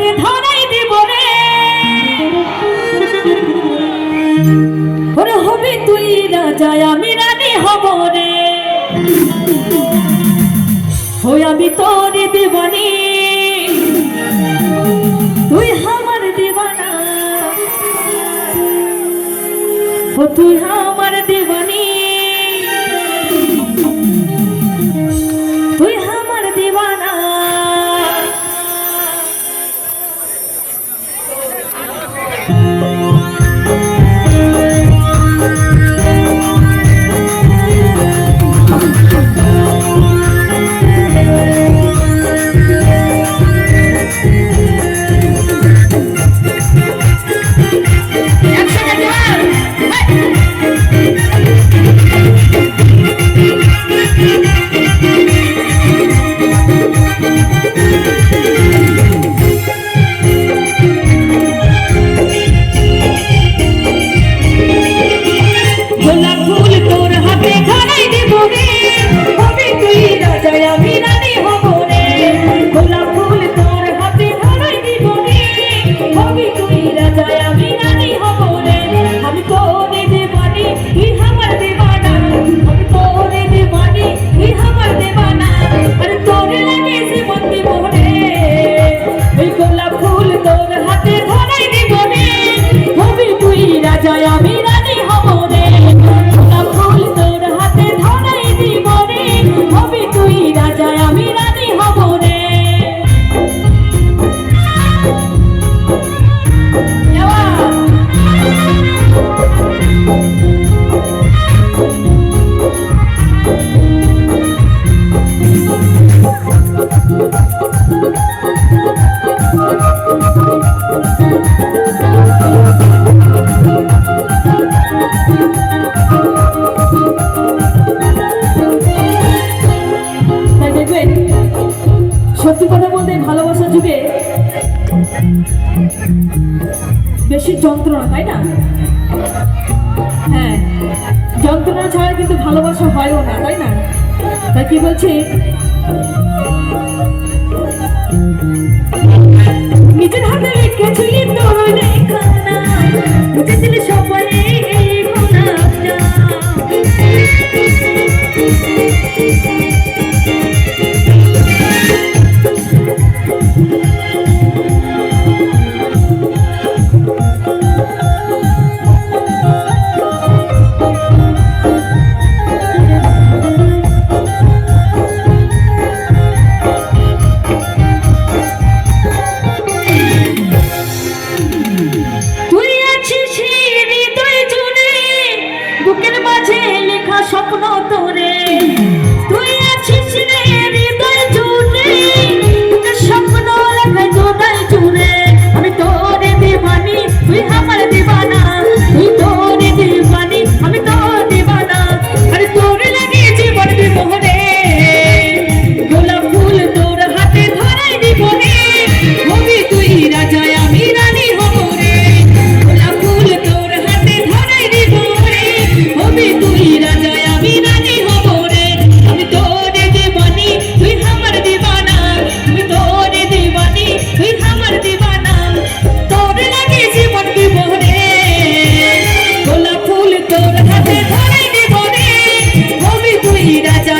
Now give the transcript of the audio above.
হাতে ধরাই দিব রে। ওরে হবে তুই রাজা আমি রানী হব রে। হই আমি তোর দেবানি। তুই আমার দেবানা। ও, তুই সত্যি কথা বলতে ভালোবাসা যুগে বেশি যন্ত্রণা, তাই না? হ্যাঁ যন্ত্রণা ছাড়া কিন্তু ভালোবাসা হয়ও না, তাই না? তাই কি বলছি? নিজের হাতে রেখেছি বুকের মাঝে লেখা স্বপ্ন তোরে। তুই আছিস রে ফিরা যায়